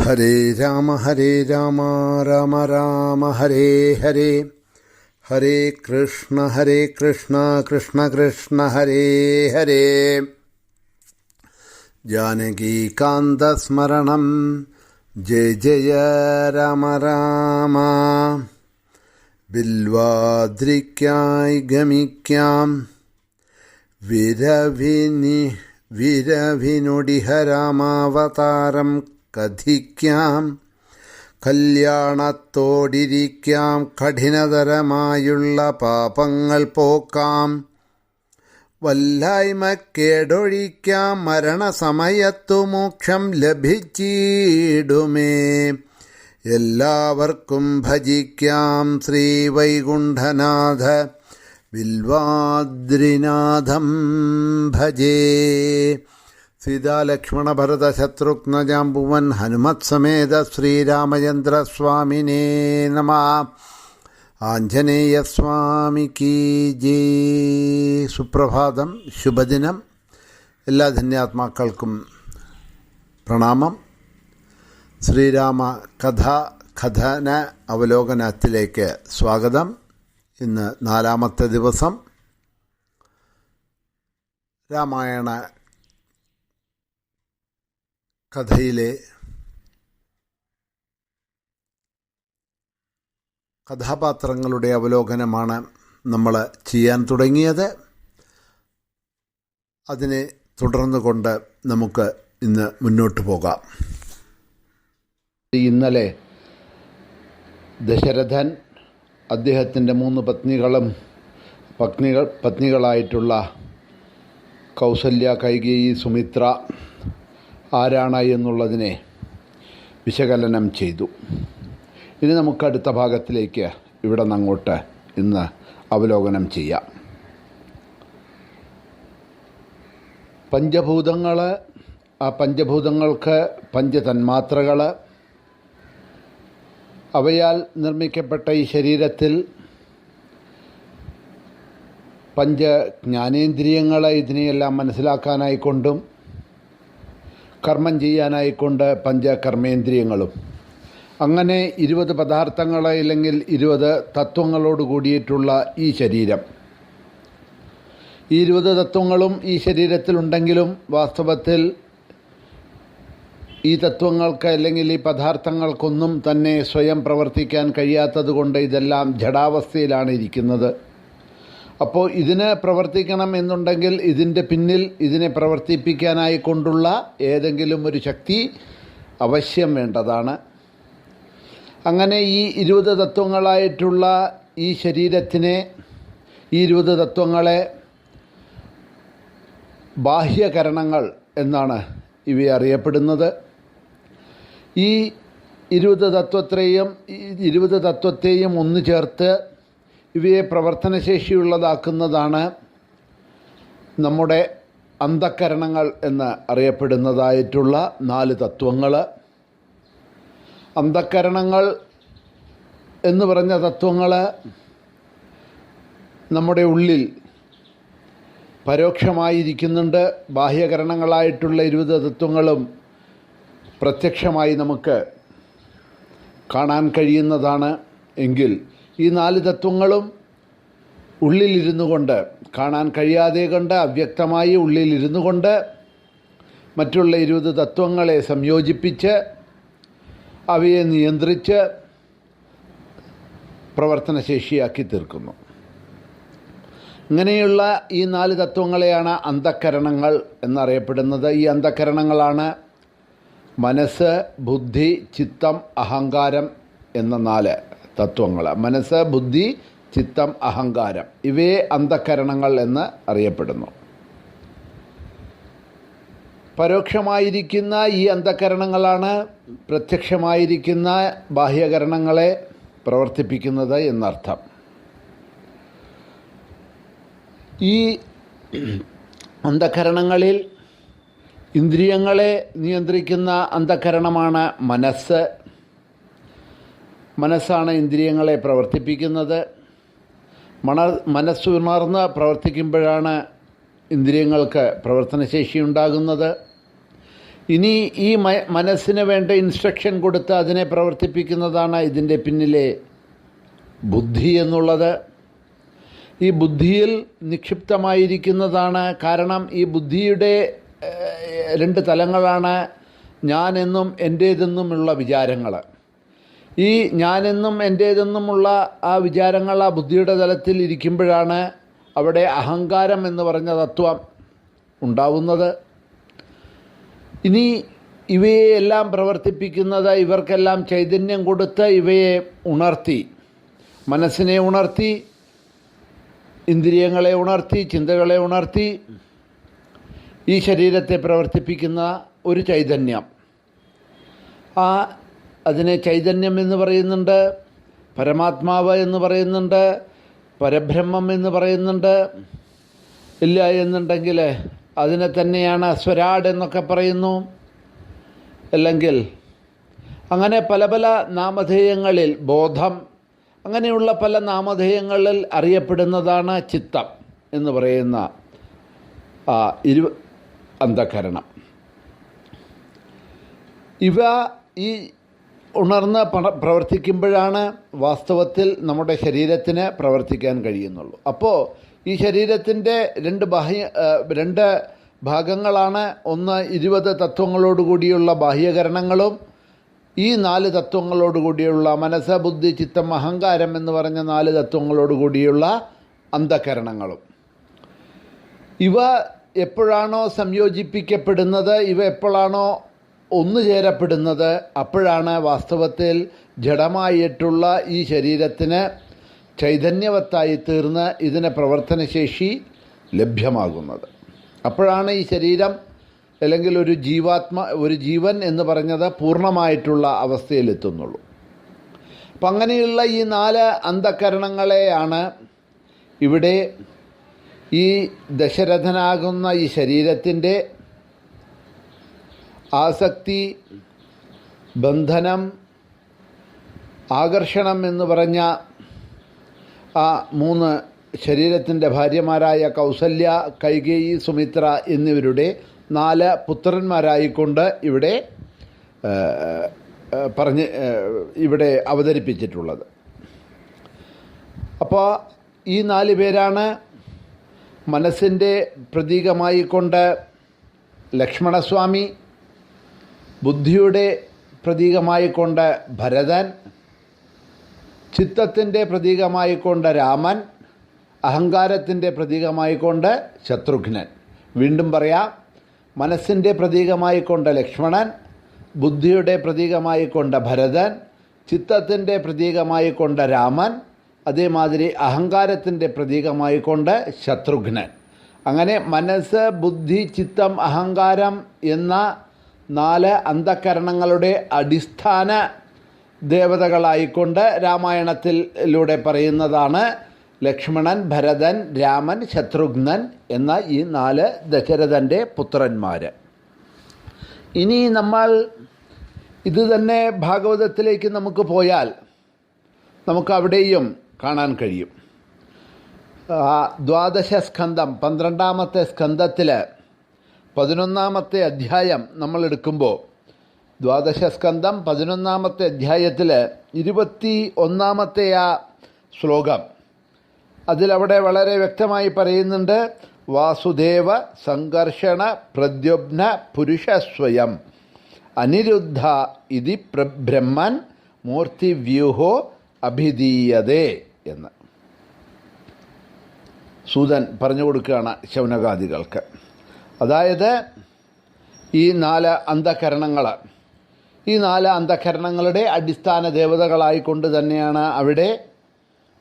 हरे राम हरे राम राम राम, हरे हरे। हरे कृष्ण हरे कृष्ण कृष्ण कृष्ण, हरे हरे। जानकीकान्तस्मरणं जय जय, राम राम। बिल्वाद्रिक्याय गमिक्यां विरविनि विरविनुडिह रामावतारम् കഥിക്കാം. കല്യാണത്തോടിരിക്കാം. കഠിനതരമായുള്ള പാപങ്ങൾ പോക്കാം. വല്ലായ്മക്കേടൊഴിക്കാം മരണസമയത്തു മോക്ഷം ലഭിച്ചിടുമേ. എല്ലാവർക്കും ഭജിക്കാം. ശ്രീ വൈകുണ്ഠനാഥ ബിൽവാദ്രിനാഥം ഭജേ. സീതാലക്ഷ്മണ ഭരത ശത്രുഘ്ന ജാമ്പുവൻ ഹനുമത് സമേത ശ്രീരാമചന്ദ്രസ്വാമിനേ നമ. ആഞ്ജനേയസ്വാമിക്ക് ജേ. സുപ്രഭാതം ശുഭദിനം. എല്ലാ ധന്യാത്മാക്കൾക്കും പ്രണാമം. ശ്രീരാമ കഥ കഥന അവലോകനത്തിലേക്ക് സ്വാഗതം. ഇന്ന് നാലാമത്തെ ദിവസം. രാമായണ കഥയിലെ കഥാപാത്രങ്ങളുടെ അവലോകനമാണ് നമ്മൾ ചെയ്യാൻ തുടങ്ങിയത്. അതിനെ തുടർന്നുകൊണ്ട് നമുക്ക് ഇന്ന് മുന്നോട്ട് പോകാം. ഇന്നലെ ദശരഥൻ അദ്ദേഹത്തിന്റെ മൂന്ന് പത്നികളും പത്നികൾ പത്നികളായിട്ടുള്ള കൗസല്യ കൈകേയി സുമിത്ര ആരാണ് എന്നുള്ളതിനെ വിശകലനം ചെയ്തു. ഇനി നമുക്ക് അടുത്ത ഭാഗത്തിലേക്ക് ഇവിടെ നിന്നങ്ങോട്ട് ഇന്ന് അവലോകനം ചെയ്യാം. പഞ്ചഭൂതങ്ങൾ ആ പഞ്ചഭൂതങ്ങൾക്ക് പഞ്ചതന്മാത്രകൾ അവയാൽ നിർമ്മിക്കപ്പെട്ട ഈ ശരീരത്തിൽ പഞ്ച ജ്ഞാനേന്ദ്രിയങ്ങൾ ഇതിനെയെല്ലാം മനസ്സിലാക്കാനായിക്കൊണ്ടും കർമ്മം ചെയ്യാനായിക്കൊണ്ട് പഞ്ചകർമ്മേന്ദ്രിയങ്ങളും. അങ്ങനെ ഇരുപത് പദാർത്ഥങ്ങൾ ഇല്ലെങ്കിൽ ഇരുപത് തത്വങ്ങളോട് കൂടിയിട്ടുള്ള ഈ ശരീരം. ഈ ഇരുപത് തത്വങ്ങളും ഈ ശരീരത്തിലുണ്ടെങ്കിലും വാസ്തവത്തിൽ ഈ തത്വങ്ങൾക്ക് അല്ലെങ്കിൽ ഈ പദാർത്ഥങ്ങൾക്കൊന്നും തന്നെ സ്വയം പ്രവർത്തിക്കാൻ കഴിയാത്തത് കൊണ്ട് ഇതെല്ലാം ജഡാവസ്ഥയിലാണ് ഇരിക്കുന്നത്. അപ്പോൾ ഇതിന് പ്രവർത്തിക്കണം എന്നുണ്ടെങ്കിൽ ഇതിന്റെ പിന്നിൽ ഇതിനെ പ്രവർത്തിപ്പിക്കാനായി കൊണ്ടുള്ള ഏതെങ്കിലും ഒരു ശക്തി അവശ്യം വേണ്ടതാണ്. അങ്ങനെ ഈ ഇരുപത് തത്വങ്ങളായിട്ടുള്ള ഈ ശരീരത്തിനെ ഈ ഇരുപത് തത്വങ്ങളെ ബാഹ്യകരണങ്ങൾ എന്നാണ് ഇവയെ അറിയപ്പെടുന്നത്. ഈ ഇരുപത് തത്വത്തെയും ഇരുപത് തത്വത്തെയും ഒന്ന് ചേർത്ത് ഇവയെ പ്രവർത്തനശേഷിയുള്ളതാക്കുന്നതാണ് നമ്മുടെ അന്ധക്കരണങ്ങൾ എന്ന് അറിയപ്പെടുന്നതായിട്ടുള്ള നാല് തത്വങ്ങൾ. അന്ധക്കരണങ്ങൾ എന്ന് പറഞ്ഞ തത്വങ്ങൾ നമ്മുടെ ഉള്ളിൽ പരോക്ഷമായിരിക്കുന്നുണ്ട്. ബാഹ്യകരണങ്ങളായിട്ടുള്ള ഇരുപത് തത്വങ്ങളും പ്രത്യക്ഷമായി നമുക്ക് കാണാൻ കഴിയുന്നതാണ്. എങ്കിൽ ഈ നാല് തത്വങ്ങളും ഉള്ളിലിരുന്നു കൊണ്ട് കാണാൻ കഴിയാതെ കണ്ട് അവ്യക്തമായി ഉള്ളിലിരുന്നു കൊണ്ട് മറ്റുള്ള ഇരുപത് തത്വങ്ങളെ സംയോജിപ്പിച്ച് അവയെ നിയന്ത്രിച്ച് പ്രവർത്തനശേഷിയാക്കി തീർക്കുന്നു. ഇങ്ങനെയുള്ള ഈ നാല് തത്വങ്ങളെയാണ് അന്ധക്കരണങ്ങൾ എന്നറിയപ്പെടുന്നത്. ഈ അന്ധക്കരണങ്ങളാണ് മനസ്സ് ബുദ്ധി ചിത്തം അഹങ്കാരം എന്ന നാല്. തത്വങ്ങൾ. മനസ്സ് ബുദ്ധി ചിത്തം അഹങ്കാരം. ഇവയെ അന്ധകരണങ്ങൾ എന്ന് അറിയപ്പെടുന്നു. പരോക്ഷമായിരിക്കുന്ന ഈ അന്ധകരണങ്ങളാണ് പ്രത്യക്ഷമായിരിക്കുന്ന ബാഹ്യകരണങ്ങളെ പ്രവർത്തിപ്പിക്കുന്നത് എന്നർത്ഥം. ഈ അന്ധകരണങ്ങളിൽ ഇന്ദ്രിയങ്ങളെ നിയന്ത്രിക്കുന്ന അന്ധകരണമാണ് മനസ്സ് മനസ്സാണ് ഇന്ദ്രിയങ്ങളെ പ്രവർത്തിപ്പിക്കുന്നത്. മണ മനസ്സുണർന്ന് പ്രവർത്തിക്കുമ്പോഴാണ് ഇന്ദ്രിയങ്ങൾക്ക് പ്രവർത്തനശേഷി ഉണ്ടാകുന്നത്. ഇനി ഈ മ- മനസ്സിന് വേണ്ട ഇൻസ്ട്രക്ഷൻ കൊടുത്ത് അതിനെ പ്രവർത്തിപ്പിക്കുന്നതാണ് ഇതിന്റെ പിന്നിലെ ബുദ്ധി എന്നുള്ളത്. ഈ ബുദ്ധിയിൽ നിക്ഷിപ്തമായിരിക്കുന്നതാണ് കാരണം ഈ ബുദ്ധിയുടെ രണ്ട് തലങ്ങളാണ് ഞാനെന്നും എന്റേതെന്നുമുള്ള വിചാരങ്ങൾ ഈ ഞാനെന്നും എന്റേതെന്നുമുള്ള ആ വിചാരങ്ങൾ ആ ബുദ്ധിയുടെ തലത്തിൽ ഇരിക്കുമ്പോഴാണ് അവിടെ അഹങ്കാരം എന്ന് പറഞ്ഞ തത്വം ഉണ്ടാവുന്നത്. ഇനി ഇവയെ എല്ലാം പ്രവർത്തിപ്പിക്കുന്നത് ഇവർക്കെല്ലാം ചൈതന്യം കൊടുത്ത് ഇവയെ ഉണർത്തി മനസ്സിനെ ഉണർത്തി ഇന്ദ്രിയങ്ങളെ ഉണർത്തി ചിന്തകളെ ഉണർത്തി ഈ ശരീരത്തെ പ്രവർത്തിപ്പിക്കുന്ന ഒരു ചൈതന്യം. ആ അതിനെ ചൈതന്യം എന്ന് പറയുന്നുണ്ട് പരമാത്മാവ് എന്ന് പറയുന്നുണ്ട് പരബ്രഹ്മം എന്ന് പറയുന്നുണ്ട്. ഇല്ല എന്നുണ്ടെങ്കിൽ അതിനെ തന്നെയാണ് സ്വരാട് എന്നൊക്കെ പറയുന്നു. അല്ലെങ്കിൽ അങ്ങനെ പല പല നാമധേയങ്ങളിൽ ബോധം അങ്ങനെയുള്ള പല നാമധേയങ്ങളിൽ അറിയപ്പെടുന്നതാണ് ചിത്തം എന്ന് പറയുന്ന ഇരു അന്ധകരണം. ഇവ ഈ ഉണർന്ന് പ്ര- പ്രവർത്തിക്കുമ്പോഴാണ് വാസ്തവത്തിൽ നമ്മുടെ ശരീരത്തിന് പ്രവർത്തിക്കാൻ കഴിയുന്നുള്ളൂ. അപ്പോൾ ഈ ശരീരത്തിന്റെ രണ്ട് ബാഹ്യ രണ്ട് ഭാഗങ്ങളാണ്. ഒന്ന് ഇരുപത് തത്വങ്ങളോടുകൂടിയുള്ള ബാഹ്യകരണങ്ങളും ഈ നാല് തത്വങ്ങളോടുകൂടിയുള്ള മനസ്സ് ബുദ്ധി ചിത്തം അഹങ്കാരം എന്ന് പറഞ്ഞ നാല് തത്വങ്ങളോടുകൂടിയുള്ള അന്ധകരണങ്ങളും. ഇവ എപ്പോഴാണോ സംയോജിപ്പിക്കപ്പെടുന്നത് ഇവ എപ്പോഴാണോ ഒന്നു ചേരപ്പെടുന്നത് അപ്പോഴാണ് വാസ്തവത്തിൽ ജഡമായിട്ടുള്ള ഈ ശരീരത്തിന് ചൈതന്യവത്തായി തീർന്ന് ഇതിന് പ്രവർത്തനശേഷി ലഭ്യമാകുന്നത്. അപ്പോഴാണ് ഈ ശരീരം അല്ലെങ്കിൽ ഒരു ജീവാത്മ ഒരു ജീവൻ എന്ന് പറഞ്ഞത് പൂർണമായിട്ടുള്ള അവസ്ഥയിലെത്തുന്നുള്ളൂ. അപ്പം അങ്ങനെയുള്ള ഈ നാല് അന്ധകരണങ്ങളെയാണ് ഇവിടെ ഈ ദശരഥനാകുന്ന ഈ ശരീരത്തിന്റെ ആസക്തി ബന്ധനം ആകർഷണം എന്ന് പറഞ്ഞ ആ മൂന്ന് ശരീരത്തിന്റെ ഭാര്യമാരായ കൗസല്യ കൈകേയി സുമിത്ര എന്നിവരുടെ നാല് പുത്രന്മാരായിക്കൊണ്ട് ഇവിടെ പറഞ്ഞ് ഇവിടെ അവതരിപ്പിച്ചിട്ടുള്ളത്. അപ്പോൾ ഈ നാല് പേരാണ് മനസ്സിന്റെ പ്രതീകമായിക്കൊണ്ട് ലക്ഷ്മണസ്വാമി ബുദ്ധിയുടെ പ്രതീകമായിക്കൊണ്ട് ഭരതൻ ചിത്തത്തിന്റെ പ്രതീകമായിക്കൊണ്ട് രാമൻ അഹങ്കാരത്തിന്റെ പ്രതീകമായിക്കൊണ്ട് ശത്രുഘ്നൻ. വീണ്ടും പറയാം മനസ്സിന്റെ പ്രതീകമായിക്കൊണ്ട് ലക്ഷ്മണൻ ബുദ്ധിയുടെ പ്രതീകമായിക്കൊണ്ട് ഭരതൻ ചിത്തത്തിന്റെ പ്രതീകമായിക്കൊണ്ട് രാമൻ അതേമാതിരി അഹങ്കാരത്തിന്റെ പ്രതീകമായിക്കൊണ്ട് ശത്രുഘ്നൻ. അങ്ങനെ മനസ്സ് ബുദ്ധി ചിത്തം അഹങ്കാരം എന്ന നാല് അന്ധകരണങ്ങളുടെ അടിസ്ഥാന ദേവതകളായിക്കൊണ്ട് രാമായണത്തിലൂടെ പറയുന്നതാണ് ലക്ഷ്മണൻ ഭരതൻ രാമൻ ശത്രുഘ്നൻ എന്ന ഈ നാല് ദശരഥന്റെ പുത്രന്മാർ ഇനി നമ്മൾ ഇത് തന്നെ ഭാഗവതത്തിലേക്ക് നമുക്ക് പോയാൽ നമുക്ക് അവിടെയും കാണാൻ കഴിയും. ദ്വാദശ സ്കന്ധം പന്ത്രണ്ടാമത്തെ സ്കന്ധത്തിൽ പതിനൊന്നാമത്തെ അധ്യായം നമ്മൾ എടുക്കുമ്പോൾ ദ്വാദശ സ്കന്ധം പതിനൊന്നാമത്തെ അധ്യായത്തിൽ ഇരുപത്തി ഒന്നാമത്തെ ആ ശ്ലോകം. അതിലവിടെ വളരെ വ്യക്തമായി പറയുന്നുണ്ട് വാസുദേവ സംഘർഷണ പുരുഷ സ്വയം. അനിരുദ്ധ ഇതി പ്ര- മൂർത്തി വ്യൂഹോ അഭിധീയതേ എന്ന്. സൂതൻ പറഞ്ഞു കൊടുക്കുകയാണ് ശൗനകാദികൾക്ക്. അതായത് ഈ നാല് അന്ധകരണങ്ങൾ. ഈ നാല് അന്ധകരണങ്ങളുടെ അടിസ്ഥാന ദേവതകളായിക്കൊണ്ട് തന്നെയാണ് അവിടെ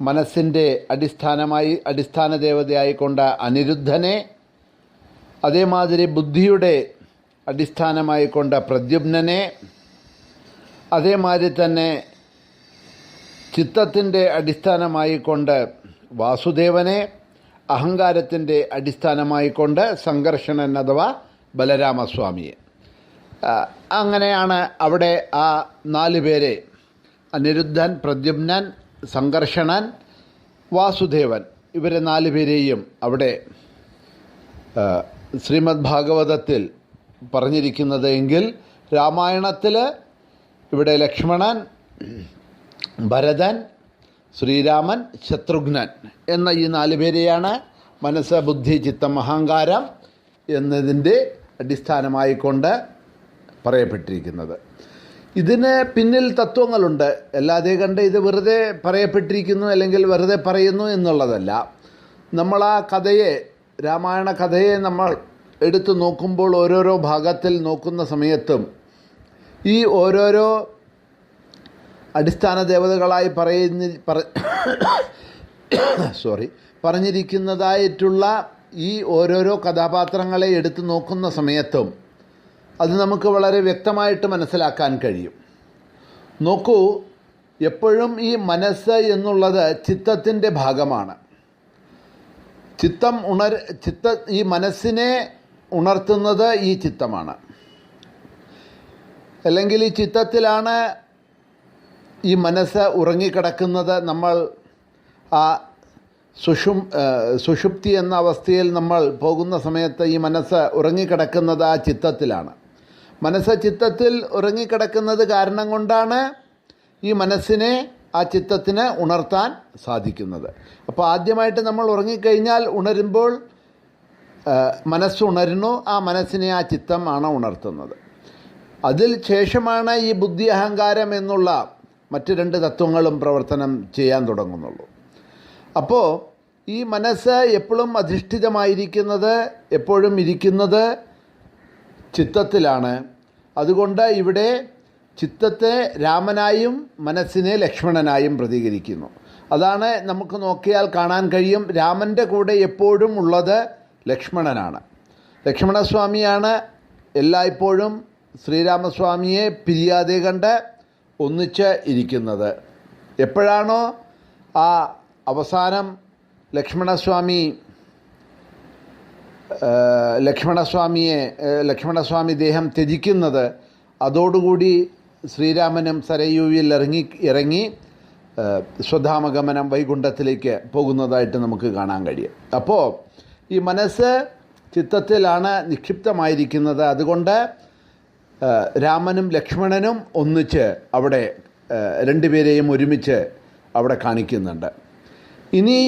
മനസ്സിന്റെ അടിസ്ഥാനമായി അടിസ്ഥാന ദേവതയായിക്കൊണ്ട് അനിരുദ്ധനെ അതേമാതിരി ബുദ്ധിയുടെ അടിസ്ഥാനമായിക്കൊണ്ട് പ്രദ്യുപ്നനെ അതേമാതിരി തന്നെ ചിത്തത്തിന്റെ അടിസ്ഥാനമായിക്കൊണ്ട് വാസുദേവനെ അഹങ്കാരത്തിന്റെ അടിസ്ഥാനമായിക്കൊണ്ട് സംഘർഷണൻ അഥവാ ബലരാമസ്വാമിയെ. അങ്ങനെയാണ് അവിടെ ആ നാല് പേരെ അനിരുദ്ധൻ പ്രദ്യുമ്നൻ സംഘർഷണൻ വാസുദേവൻ ഇവരെ നാല് പേരെയും അവിടെ ശ്രീമദ് ഭാഗവതത്തിൽ പറഞ്ഞിരിക്കുന്നത് എങ്കിൽ രാമായണത്തിൽ ഇവിടെ ലക്ഷ്മണൻ ഭരതൻ ശ്രീരാമൻ ശത്രുഘ്നൻ എന്ന ഈ നാല് പേരെയാണ് മനസ്സ് ബുദ്ധി ചിത്തം അഹങ്കാരം എന്നതിന്റെ അടിസ്ഥാനമായിക്കൊണ്ട് പറയപ്പെട്ടിരിക്കുന്നത്. ഇതിന് പിന്നിൽ തത്വങ്ങളുണ്ട്. അല്ലാതെ കണ്ട് ഇത് വെറുതെ പറയപ്പെട്ടിരിക്കുന്നു അല്ലെങ്കിൽ വെറുതെ പറയുന്നു എന്നുള്ളതല്ല. നമ്മൾ ആ കഥയെ രാമായണ കഥയെ നമ്മൾ എടുത്തു നോക്കുമ്പോൾ ഓരോരോ ഭാഗത്തിൽ നോക്കുന്ന സമയത്തും ഈ ഓരോരോ അടിസ്ഥാന ദേവതകളായി പറയുന്ന പറ സോറി പറഞ്ഞിരിക്കുന്നതായിട്ടുള്ള ഈ ഓരോരോ കഥാപാത്രങ്ങളെ എടുത്തു നോക്കുന്ന സമയത്തും അത് നമുക്ക് വളരെ വ്യക്തമായിട്ട് മനസ്സിലാക്കാൻ കഴിയും. നോക്കൂ എപ്പോഴും ഈ മനസ്സ് എന്നുള്ളത് ചിത്തത്തിന്റെ ഭാഗമാണ്. ചിത്തം ഉണർ ചിത്ത ഈ മനസ്സിനെ ഉണർത്തുന്നത് ഈ ചിത്തമാണ്. അല്ലെങ്കിൽ ഈ ചിത്തത്തിലാണ് ഈ മനസ്സ് ഉറങ്ങിക്കിടക്കുന്നത് നമ്മൾ ആ സുഷും സുഷുപ്തി എന്ന അവസ്ഥയിൽ നമ്മൾ പോകുന്ന സമയത്ത് ഈ മനസ്സ് ഉറങ്ങിക്കിടക്കുന്നത് ആ ചിത്തത്തിലാണ്. മനസ്സ് ചിത്തത്തിൽ ഉറങ്ങിക്കിടക്കുന്നത് കാരണം കൊണ്ടാണ് ഈ മനസ്സിനെ ആ ചിത്തത്തിന് ഉണർത്താൻ സാധിക്കുന്നത്. അപ്പോൾ ആദ്യമായിട്ട് നമ്മൾ ഉറങ്ങിക്കഴിഞ്ഞാൽ ഉണരുമ്പോൾ മനസ്സുണരുന്നു ആ മനസ്സിനെ ആ ചിത്തമാണ് ഉണർത്തുന്നത്. അതിൽ ശേഷമാണ് ഈ ബുദ്ധി അഹങ്കാരം എന്നുള്ള മറ്റ് രണ്ട് തത്വങ്ങളും പ്രവർത്തനം ചെയ്യാൻ തുടങ്ങുന്നുള്ളൂ. അപ്പോൾ ഈ മനസ്സ് എപ്പോഴും അധിഷ്ഠിതമായിരിക്കുന്നത് എപ്പോഴും ഇരിക്കുന്നത് ചിത്തത്തിലാണ്. അതുകൊണ്ട് ഇവിടെ ചിത്തത്തെ രാമനായും മനസ്സിനെ ലക്ഷ്മണനായും പ്രതികരിക്കുന്നു. അതാണ് നമുക്ക് നോക്കിയാൽ കാണാൻ കഴിയും. രാമന്റെ കൂടെ എപ്പോഴും ഉള്ളത് ലക്ഷ്മണനാണ്. ലക്ഷ്മണസ്വാമിയാണ് എല്ലായ്പ്പോഴും ശ്രീരാമസ്വാമിയെ പിരിയാതെ കണ്ട് ഒന്നിച്ച് ഇരിക്കുന്നത്. എപ്പോഴാണോ ആ അവസാനം ലക്ഷ്മണസ്വാമി ലക്ഷ്മണസ്വാമിയെ ലക്ഷ്മണസ്വാമി ദേഹം ത്യജിക്കുന്നത് അതോടുകൂടി ശ്രീരാമനും സരയൂവിൽ ഇറങ്ങി ഇറങ്ങി സ്വധാമഗമനം വൈകുണ്ഠത്തിലേക്ക് പോകുന്നതായിട്ട് നമുക്ക് കാണാൻ കഴിയും. അപ്പോൾ ഈ മനസ്സ് ചിത്തത്തിലാണ് നിക്ഷിപ്തമായിരിക്കുന്നത്. അതുകൊണ്ട് രാമനും ലക്ഷ്മണനും ഒന്നിച്ച് അവിടെ രണ്ടുപേരെയും ഒരുമിച്ച് അവിടെ കാണിക്കുന്നുണ്ട്. ഇനി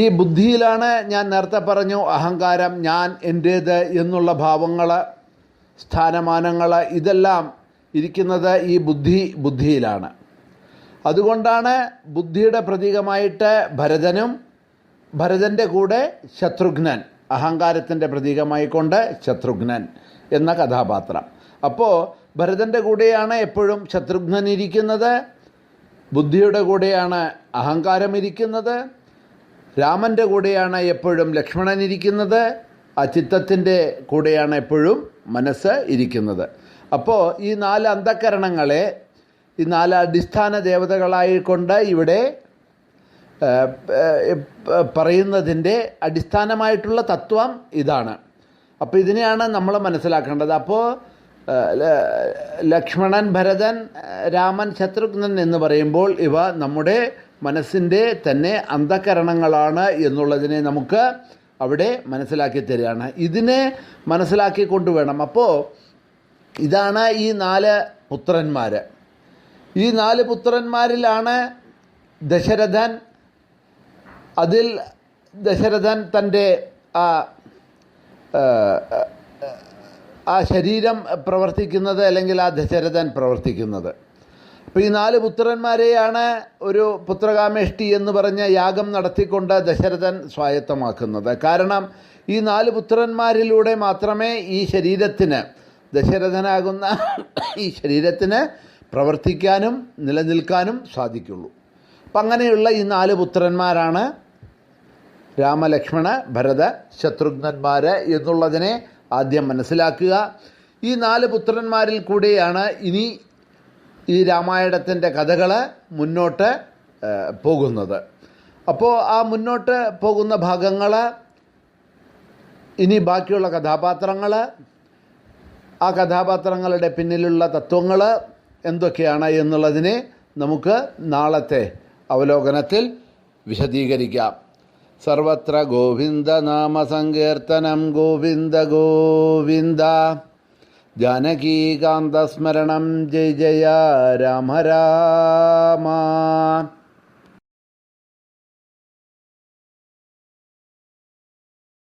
ഈ ബുദ്ധിയിലാണ് ഞാൻ നേരത്തെ പറഞ്ഞു അഹങ്കാരം ഞാൻ എന്റേത് എന്നുള്ള ഭാവങ്ങൾ സ്ഥാനമാനങ്ങൾ ഇതെല്ലാം ഇരിക്കുന്നത് ഈ ബുദ്ധി ബുദ്ധിയിലാണ്. അതുകൊണ്ടാണ് ബുദ്ധിയുടെ പ്രതീകമായിട്ട് ഭരതനും ഭരതന്റെ കൂടെ ശത്രുഘ്നൻ അഹങ്കാരത്തിന്റെ പ്രതീകമായിക്കൊണ്ട് ശത്രുഘ്നൻ എന്ന കഥാപാത്രം. അപ്പോൾ ഭരതന്റെ കൂടെയാണ് എപ്പോഴും ശത്രുഘ്നൻ ഇരിക്കുന്നത്. ബുദ്ധിയുടെ കൂടെയാണ് അഹങ്കാരം ഇരിക്കുന്നത്. രാമന്റെ കൂടെയാണ് എപ്പോഴും ലക്ഷ്മണൻ ഇരിക്കുന്നത്. ആ ചിത്തത്തിന്റെ കൂടെയാണ് എപ്പോഴും മനസ്സ് ഇരിക്കുന്നത്. അപ്പോൾ ഈ നാല് അന്ധകരണങ്ങളെ ഈ നാല് അടിസ്ഥാന ദേവതകളായിക്കൊണ്ട് ഇവിടെ പറയുന്നതിന്റെ അടിസ്ഥാനമായിട്ടുള്ള തത്വം ഇതാണ്. അപ്പോൾ ഇതിനെയാണ് നമ്മൾ മനസ്സിലാക്കേണ്ടത്. അപ്പോൾ ലക്ഷ്മണൻ ഭരതൻ രാമൻ ശത്രുഘ്നൻ എന്ന് പറയുമ്പോൾ ഇവ നമ്മുടെ മനസ്സിന്റെ തന്നെ അന്ധകരണങ്ങളാണ് എന്നുള്ളതിനെ നമുക്ക് അവിടെ മനസ്സിലാക്കി തരികയാണ്. ഇതിനെ മനസ്സിലാക്കി കൊണ്ടുവേണം അപ്പോൾ ഇതാണ് ഈ നാല് പുത്രന്മാർ ഈ നാല് പുത്രന്മാരിലാണ് ദശരഥൻ അതിൽ ദശരഥൻ തന്റെ ആ ആ ശരീരം പ്രവർത്തിക്കുന്നത് അല്ലെങ്കിൽ ആ ദശരഥൻ പ്രവർത്തിക്കുന്നത്. അപ്പോൾ ഈ നാല് പുത്രന്മാരെയാണ് ഒരു പുത്രകാമേഷ്ടി എന്ന് പറഞ്ഞ യാഗം നടത്തിക്കൊണ്ട് ദശരഥൻ സ്വായത്തമാക്കുന്നത്. കാരണം ഈ നാല് പുത്രന്മാരിലൂടെ മാത്രമേ ഈ ശരീരത്തിന് ദശരഥനാകുന്ന ഈ ശരീരത്തിന് പ്രവർത്തിക്കാനും നിലനിൽക്കാനും സാധിക്കുള്ളൂ. അപ്പം അങ്ങനെയുള്ള ഈ നാല് പുത്രന്മാരാണ് രാമലക്ഷ്മണ ഭരത ശത്രുഘ്നന്മാർ എന്നുള്ളതിനെ ആദ്യം മനസ്സിലാക്കുക. ഈ നാല് പുത്രന്മാരിൽ കൂടെയാണ് ഇനി ഈ രാമായണത്തിന്റെ കഥകൾ മുന്നോട്ട് പോകുന്നത്. അപ്പോൾ ആ മുന്നോട്ട് പോകുന്ന ഭാഗങ്ങൾ ഇനി ബാക്കിയുള്ള കഥാപാത്രങ്ങൾ ആ കഥാപാത്രങ്ങളുടെ പിന്നിലുള്ള തത്വങ്ങൾ എന്തൊക്കെയാണ് എന്നുള്ളതിനെ നമുക്ക് നാളത്തെ അവലോകനത്തിൽ വിശദീകരിക്കാം. സർവത്ര ഗോവിന്ദനാമസങ്കീർത്തനം ഗോവിന്ദ ഗോവിന്ദ. ജാനകീകാന്തസ്മരണം ജയ ജയ രാമ രാമ.